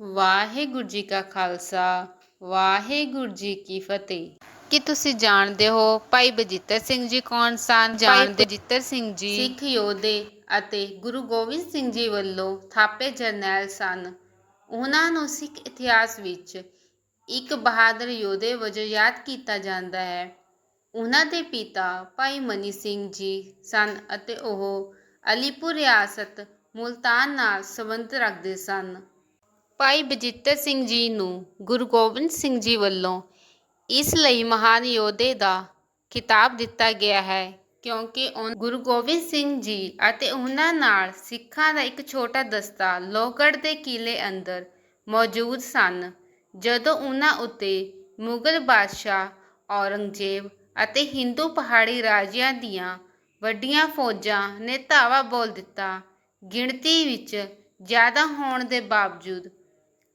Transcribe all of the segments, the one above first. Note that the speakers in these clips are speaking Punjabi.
ਵਾਹਿਗੁਰੂ ਜੀ ਕਾ ਖਾਲਸਾ ਵਾਹਿਗੁਰੂ ਜੀ ਕੀ ਫਤਿਹ। ਕੀ ਤੁਸੀਂ ਜਾਣਦੇ ਹੋ ਭਾਈ ਬਜਿੱਤਰ ਸਿੰਘ ਜੀ ਕੌਣ ਸਨ? ਜਾਣਦੇ ਬਜਿੱਤਰ ਸਿੰਘ ਜੀ ਸਿੱਖ ਯੋਧੇ ਅਤੇ ਗੁਰੂ ਗੋਬਿੰਦ ਸਿੰਘ ਜੀ ਵੱਲੋਂ ਥਾਪੇ ਜਰਨੈਲ ਸਨ। ਉਹਨਾਂ ਨੂੰ ਸਿੱਖ ਇਤਿਹਾਸ ਵਿੱਚ ਇੱਕ ਬਹਾਦਰ ਯੋਧੇ ਵਜੋਂ ਯਾਦ ਕੀਤਾ ਜਾਂਦਾ ਹੈ। ਉਹਨਾਂ ਦੇ ਪਿਤਾ ਭਾਈ ਮਨੀ ਸਿੰਘ ਜੀ ਸਨ ਅਤੇ ਉਹ ਅਲੀਪੁਰ ਰਿਆਸਤ ਮੁਲਤਾਨ ਨਾਲ ਸੰਬੰਧ ਰੱਖਦੇ ਸਨ। ਭਾਈ ਬਜਿੱਤਰ ਸਿੰਘ ਜੀ ਨੂੰ ਗੁਰੂ ਗੋਬਿੰਦ ਸਿੰਘ ਜੀ ਵੱਲੋਂ ਇਸ ਲਈ ਮਹਾਨ ਯੋਧੇ ਦਾ ਖਿਤਾਬ ਦਿੱਤਾ ਗਿਆ ਹੈ, ਕਿਉਂਕਿ ਉਹ ਗੁਰੂ ਗੋਬਿੰਦ ਸਿੰਘ ਜੀ ਅਤੇ ਉਹਨਾਂ ਨਾਲ ਸਿੱਖਾਂ ਦਾ ਇੱਕ ਛੋਟਾ ਦਸਤਾ ਲੋਹਗੜ੍ਹ ਦੇ ਕਿਲੇ ਅੰਦਰ ਮੌਜੂਦ ਸਨ। ਜਦੋਂ ਉਹਨਾਂ ਉੱਤੇ ਮੁਗਲ ਬਾਦਸ਼ਾਹ ਔਰੰਗਜ਼ੇਬ ਅਤੇ ਹਿੰਦੂ ਪਹਾੜੀ ਰਾਜਿਆਂ ਦੀਆਂ ਵੱਡੀਆਂ ਫੌਜਾਂ ਨੇ ਧਾਵਾ ਬੋਲ ਦਿੱਤਾ, ਗਿਣਤੀ ਵਿੱਚ ਜ਼ਿਆਦਾ ਹੋਣ ਦੇ ਬਾਵਜੂਦ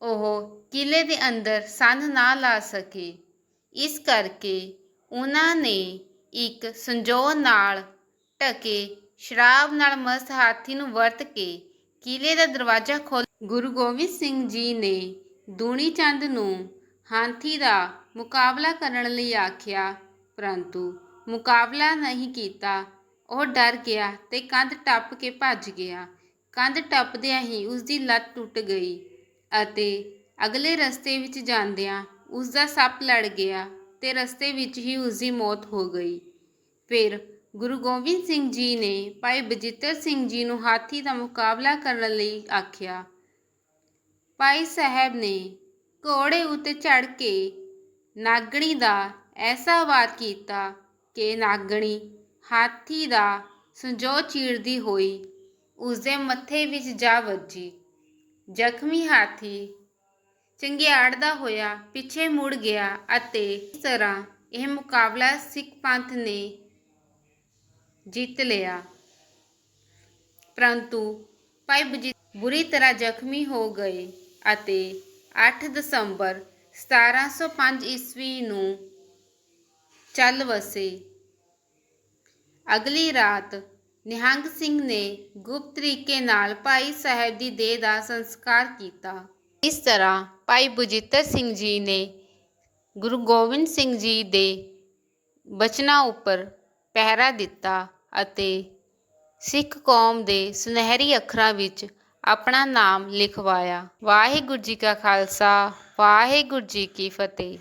ਉਹ ਕਿਲੇ ਦੇ ਅੰਦਰ ਸੰਨ ਨਾ ਲਾ ਸਕੇ। ਇਸ ਕਰਕੇ ਉਹਨਾਂ ਨੇ ਇੱਕ ਸੰਜੋਗ ਨਾਲ ਢਕੇ, ਸ਼ਰਾਬ ਨਾਲ ਮਸਤ ਹਾਥੀ ਨੂੰ ਵਰਤ ਕੇ ਕਿਲੇ ਦਾ ਦਰਵਾਜ਼ਾ ਖੋਲ ਗੁਰੂ ਗੋਬਿੰਦ ਸਿੰਘ ਜੀ ਨੇ ਦੂਣੀ ਚੰਦ ਨੂੰ ਹਾਥੀ ਦਾ ਮੁਕਾਬਲਾ ਕਰਨ ਲਈ ਆਖਿਆ, ਪਰੰਤੂ ਮੁਕਾਬਲਾ ਨਹੀਂ ਕੀਤਾ। ਉਹ ਡਰ ਗਿਆ ਤੇ ਕੰਧ ਟੱਪ ਕੇ ਭੱਜ ਗਿਆ। ਕੰਧ ਟੱਪਦਿਆਂ ਹੀ ਉਸ ਦੀ ਲੱਤ ਟੁੱਟ ਗਈ। ਅਤੇ ਅਗਲੇ ਰਸਤੇ ਵਿੱਚ ਜਾਂਦਿਆਂ ਉਸ ਦਾ ਸੱਪ ਲੜ ਗਿਆ ਤੇ ਰਸਤੇ ਵਿੱਚ ਹੀ ਉਸ ਦੀ ਮੌਤ ਹੋ ਗਈ। ਫਿਰ ਗੁਰੂ ਗੋਬਿੰਦ ਸਿੰਘ ਜੀ ਨੇ ਭਾਈ ਬਜਿੱਤਰ ਸਿੰਘ ਜੀ ਨੂੰ ਹਾਥੀ ਦਾ ਮੁਕਾਬਲਾ ਕਰਨ ਲਈ ਆਖਿਆ। ਭਾਈ ਸਾਹਿਬ ਨੇ ਘੋੜੇ ਉੱਤੇ ਚੜ ਕੇ ਨਾਗਣੀ ਦਾ ਐਸਾ ਵਾਰ ਕੀਤਾ ਕਿ ਨਾਗਣੀ ਹਾਥੀ ਦਾ ਸੰਜੋ ਚੀਰਦੀ ਹੋਈ ਉਸ ਦੇ ਮੱਥੇ ਵਿੱਚ ਜਾ ਵੱਜੀ। ਜ਼ਖਮੀ ਹਾਥੀ ਚੰਗਿਆੜ ਦਾ ਹੋਇਆ ਪਿੱਛੇ ਮੁੜ ਗਿਆ ਅਤੇ ਇਸ ਤਰ੍ਹਾਂ ਇਹ ਮੁਕਾਬਲਾ ਸਿੱਖ ਪੰਥ ਨੇ ਜਿੱਤ ਲਿਆ। ਪਰੰਤੂ ਭਾਈ ਬਜੀਤ ਬੁਰੀ ਤਰ੍ਹਾਂ ਜ਼ਖਮੀ ਹੋ ਗਏ ਅਤੇ 8 ਦਸੰਬਰ 1705 ਈਸਵੀ ਨੂੰ ਚੱਲ ਵਸੇ। ਅਗਲੀ ਰਾਤ ਨਿਹੰਗ ਸਿੰਘ ਨੇ ਗੁਪਤ ਤਰੀਕੇ ਨਾਲ ਭਾਈ ਸਾਹਿਬ ਦੀ ਦੇਹ ਦਾ ਸੰਸਕਾਰ ਕੀਤਾ। ਇਸ ਤਰ੍ਹਾਂ ਭਾਈ ਬੁਜਿੱਤਰ ਸਿੰਘ ਜੀ ਨੇ ਗੁਰੂ ਗੋਬਿੰਦ ਸਿੰਘ ਜੀ ਦੇ ਬਚਨਾਂ ਉੱਪਰ ਪਹਿਰਾ ਦਿੱਤਾ ਅਤੇ ਸਿੱਖ ਕੌਮ ਦੇ ਸੁਨਹਿਰੀ ਅੱਖਰਾਂ ਵਿੱਚ ਆਪਣਾ ਨਾਮ ਲਿਖਵਾਇਆ। ਵਾਹਿਗੁਰੂ ਜੀ ਕਾ ਖਾਲਸਾ, ਵਾਹਿਗੁਰੂ ਜੀ ਕੀ ਫਤਿਹ।